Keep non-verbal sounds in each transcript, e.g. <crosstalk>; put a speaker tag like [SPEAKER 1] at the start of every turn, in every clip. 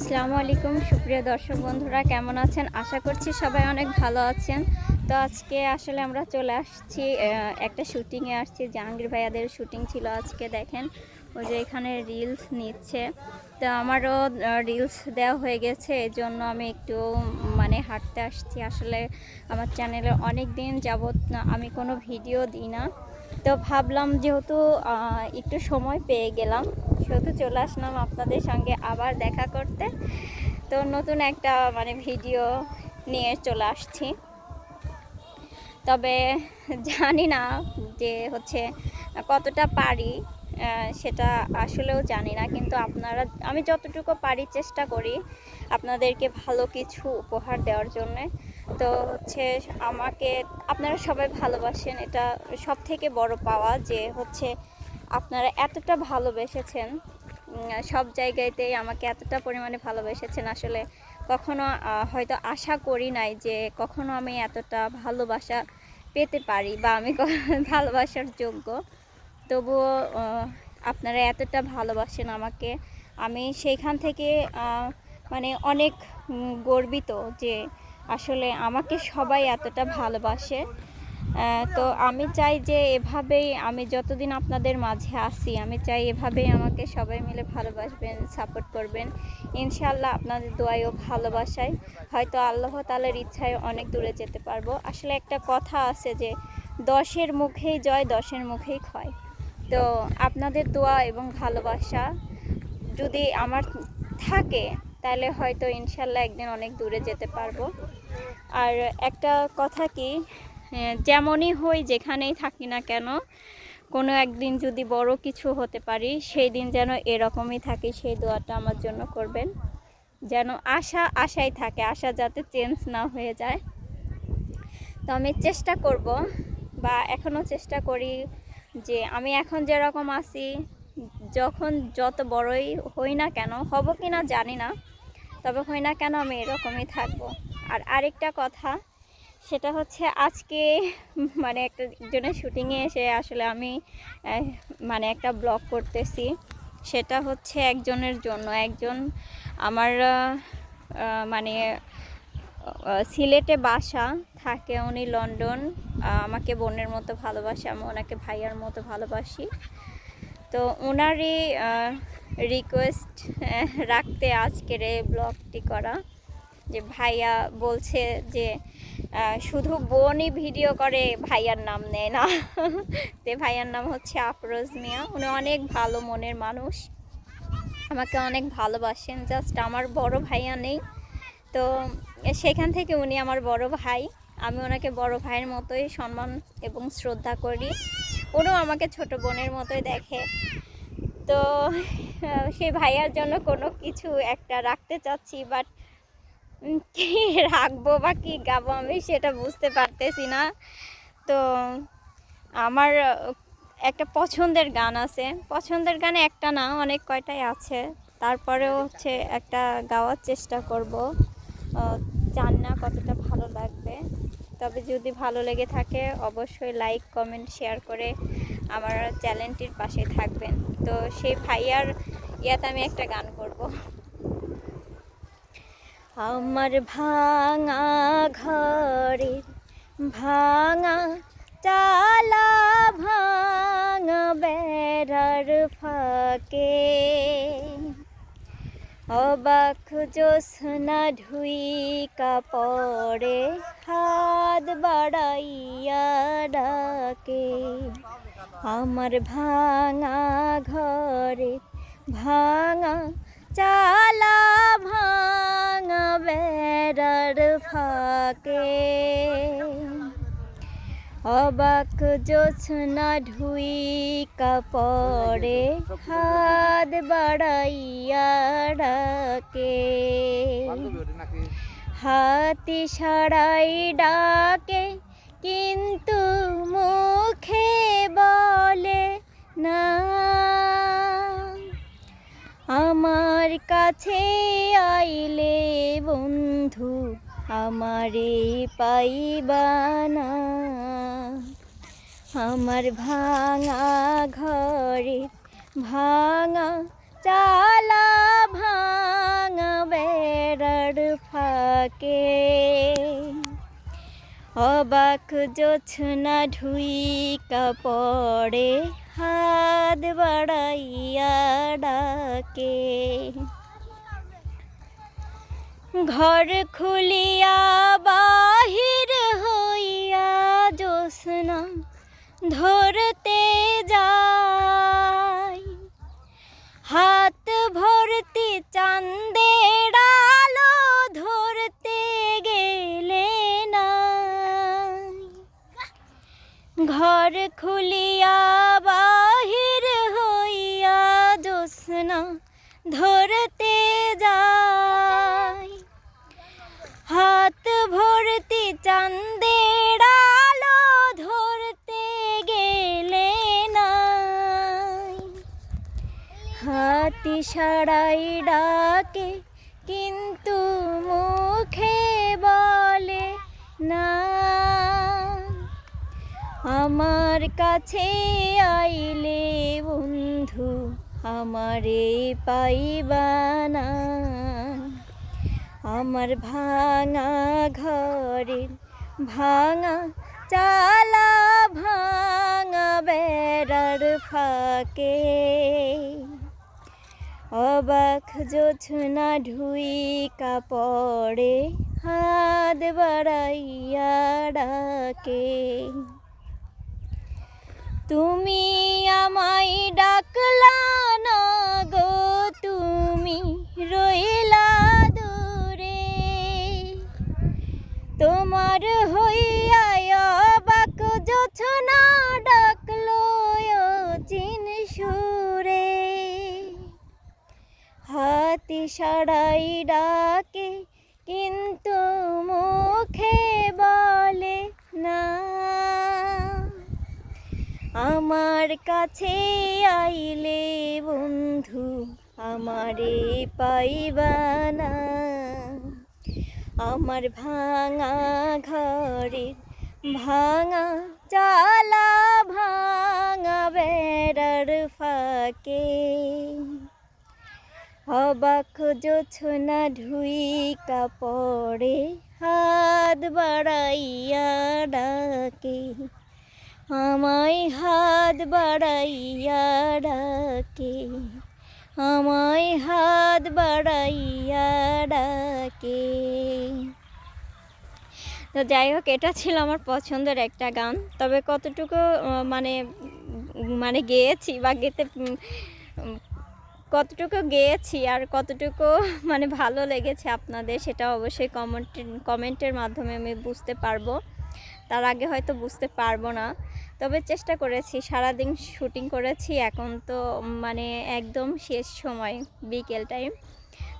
[SPEAKER 1] আসসালামু আলাইকুম, সুপ্রিয় দর্শক বন্ধুরা, কেমন আছেন? আশা করছি সবাই অনেক ভালো আছেন। তো আজকে আসলে আমরা চলে আসছি একটা শুটিংয়ে আসছি। জাহাঙ্গীর ভাইয়াদের শুটিং ছিল আজকে, দেখেন। ওই যে এখানে রিলস নিচ্ছে। তো আমারও রিলস দেওয়া হয়ে গেছে এই জন্য আমি একটু মানে হাঁটতে আসছি। আসলে আমার চ্যানেলে অনেক দিন যাবত না, আমি কোনো ভিডিও দিই না। তো ভাবলাম যেহেতু একটু সময় পেয়ে গেলাম, সেহেতু চলে আসলাম আপনাদের সঙ্গে আবার দেখা করতে। তো নতুন একটা মানে ভিডিও নিয়ে চলে আসছি। তবে জানি না যে হচ্ছে, কতটা পারি সেটা আসলেও জানি না। কিন্তু আপনারা, আমি যতটুকু পারি চেষ্টা করি আপনাদেরকে ভালো কিছু উপহার দেওয়ার জন্যে। তো হচ্ছে আমাকে আপনারা সবাই ভালোবাসেন। এটা সব থেকে বড় পাওয়া যে হচ্ছে আপনারা এতটা ভালোবেসেছেন। সব জায়গাতেই আমাকে এতটা পরিমাণে ভালোবেসেছেন। আসলে কখনো হয়তো আশা করি নাই যে কখনো আমি এতটা ভালোবাসা পেতে পারি বা আমি <laughs> ভালোবাসার যোগ্য। তবুও আপনারা এতটা ভালোবাসেন আমাকে। আমি সেইখান থেকে মানে অনেক গর্বিত যে আসলে আমাকে সবাই এতটা ভালোবাসে। তো আমি চাই যে এভাবেই আমি যতদিন আপনাদের মাঝে আসি আমি চাই এভাবেই আমাকে সবাই মিলে ভালোবাসবেন সাপোর্ট করবেন। ইনশাল্লাহ আপনাদের দোয়াই ও ভালোবাসায় হয়তো আল্লাহ তালের ইচ্ছায় অনেক দূরে যেতে পারব। আসলে একটা কথা আছে যে দশের মুখেই জয়, দশের মুখেই ক্ষয়। তো আপনাদের দোয়া এবং ভালোবাসা যদি আমার থাকে, তাহলে হয়তো ইনশাল্লাহ একদিন অনেক দূরে যেতে পারব। আর একটা কথা কি যেমনই হই যেখানেই থাকি না কেন, কোনো একদিন যদি বড় কিছু হতে পারি, সেই দিন যেন এরকমই থাকি, সেই দোয়াটা আমার জন্য করবেন। যেন আশা, আশাই থাকে, আশা যাতে চেঞ্জ না হয়ে যায়। তো আমি চেষ্টা করব বা এখনও চেষ্টা করি যে আমি এখন যেরকম আছি, যখন যত বড়ই হই না কেন, হব কি না জানি না, তবে হই না কেন আমি এরকমই থাকব। আর আরেকটা কথা, সেটা হচ্ছে আজকে মানে একটা জনের শুটিংয়ে এসে আসলে আমি মানে একটা ব্লগ করতেছি। সেটা হচ্ছে একজনের জন্য, একজন আমার মানে সিলেটে বাসা, থাকে উনি লন্ডন আমাকে বোনের মতো ভালোবাসে, আমি ওনাকে ভাইয়ার মতো ভালোবাসি। তো ওনারই রিকোয়েস্ট রাখতে আজকের এই ব্লগটি করা। যে ভাইয়া বলছে যে শুধু বোনই ভিডিও করে, ভাইয়ার নাম নেয় না। তে ভাইয়ার নাম হচ্ছে আফরোজ মিয়া। উনি অনেক ভালো মনের মানুষ। আমাকে অনেক ভালোবাসেন। জাস্ট আমার বড় ভাইয়া নেই। তো সেখান থেকে উনি আমার বড় ভাই। আমি ওনাকে বড় ভাইয়ের মতোই সম্মান এবং শ্রদ্ধা করি। উনিও আমাকে ছোট বোনের মতোই দেখে। তো সেই ভাইয়ার জন্য কোনো কিছু একটা রাখতে চাচ্ছি বাট কি রাখব বা কি গাবো আমি সেটা বুঝতে পারতেছি না। তো আমার, একটা পছন্দের গান আছে। পছন্দের গানে একটা না, অনেক কয়টাই আছে। তারপরেও হচ্ছে একটা গাওয়ার চেষ্টা করব। জান না কতটা ভালো লাগবে। তবে যদি ভালো লেগে থাকে, অবশ্যই লাইক কমেন্ট শেয়ার করে আমার চ্যানেলটির পাশে থাকবেন। তো সেই ভাইয়ার ইয়াতে আমি একটা গান করব। আমার ভাঙা ঘরের ভাঙা চালা ভাঙা বেড়ার ফাঁকে। অবাক জোসনা ঢুই কাপড়ে হাত বাড়াইয়া ডাকে। আমার ভাঙা ঘরে ভাঙা চালা ভাঙা বেড়ার ফাঁকে অবাক জোছনা ঢুই কাপড়ে হাত বাড়াইয়া ডাকে হাতি সারাই ডাকে কিন্তু মুখে বলে না কাছে আইলে বন্ধু, আমারে পাইবানা আমার ভাঙা ঘরে ভাঙা চালা, ভাঙা বেড়ার ফাঁকে। অবাক জোছনা ঢুইকা পড়ে হাত বাড়াইয়া ডাকে ঘর খুলিয়া বাহির ঘর খুলিয়া বাহির হইয়া জোসনা ধরতে যাই হাত ভর্তি চাঁদের আলো ধরতে গেলে না হাতি সারাই ডাকে আমার কাছে আইলে বন্ধু, আমারে পাইবানা আমার ভাঙা ঘরের ভাঙা চালা, ভাঙা বেড়ার ফাঁকে। অবাক জোছনা ঢুই কাপড়ে হাত বাড়াইয়া ডাকে। তুমি আমায় ডাকলা না গো, তুমি রইলা দূরে। তোমার হইয়া অবাক জোছনা ডাকলো চিন সুরে। হাতি সাড়াই ডাকে, কিন্তু মুখে আমার কাছে আইলে বন্ধু, আমারে পাইবানা আমার ভাঙা ঘরের ভাঙা চালা, ভাঙা বেড়ার ফাঁকে। অবাক জোছনা ঢুইকা পড়ে, হাত বাড়াইয়া ডাকে। আমায় হাত বাড়াইয়া ডাকে, আমায় হাত বাড়াইয়া ডাকে। তো যাই হোক, এটা ছিল আমার পছন্দের একটা গান। তবে কতটুকু মানে মানে গেয়েছি বা গেতে কতটুকু গেয়েছি আর কতটুকু মানে ভালো লেগেছে আপনাদের, সেটা অবশ্যই কমেন্ট কমেন্টের মাধ্যমে আমি বুঝতে পারব। তার আগে হয়তো বুঝতে পারব না। তবে চেষ্টা করেছি, সারাদিন শুটিং করেছি, এখন তো মানে একদম শেষ সময়, বিকেল টাইম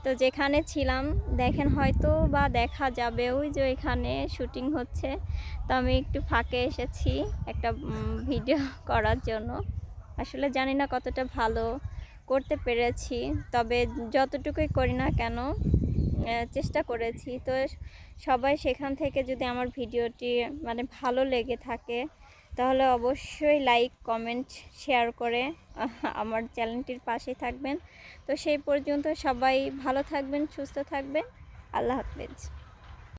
[SPEAKER 1] তো যেখানে ছিলাম, দেখেন হয়তো বা দেখা যাবে ওই যে এখানে শুটিং হচ্ছে, তো আমি একটু ফাঁকে এসেছি একটা ভিডিও করার জন্য। আসলে জানি না কতটা ভালো, করতে পেরেছি, তবে যতটুকুই করি না কেন চেষ্টা করেছি। তো সবাই সেখান থেকে যদি আমার ভিডিওটি মানে ভালো লেগে থাকে, তাহলে অবশ্যই লাইক কমেন্ট শেয়ার করে আমার চ্যানেলটির পাশে থাকবেন। তো সেই পর্যন্ত সবাই ভালো থাকবেন, সুস্থ থাকবেন। আল্লাহ হাফেজ।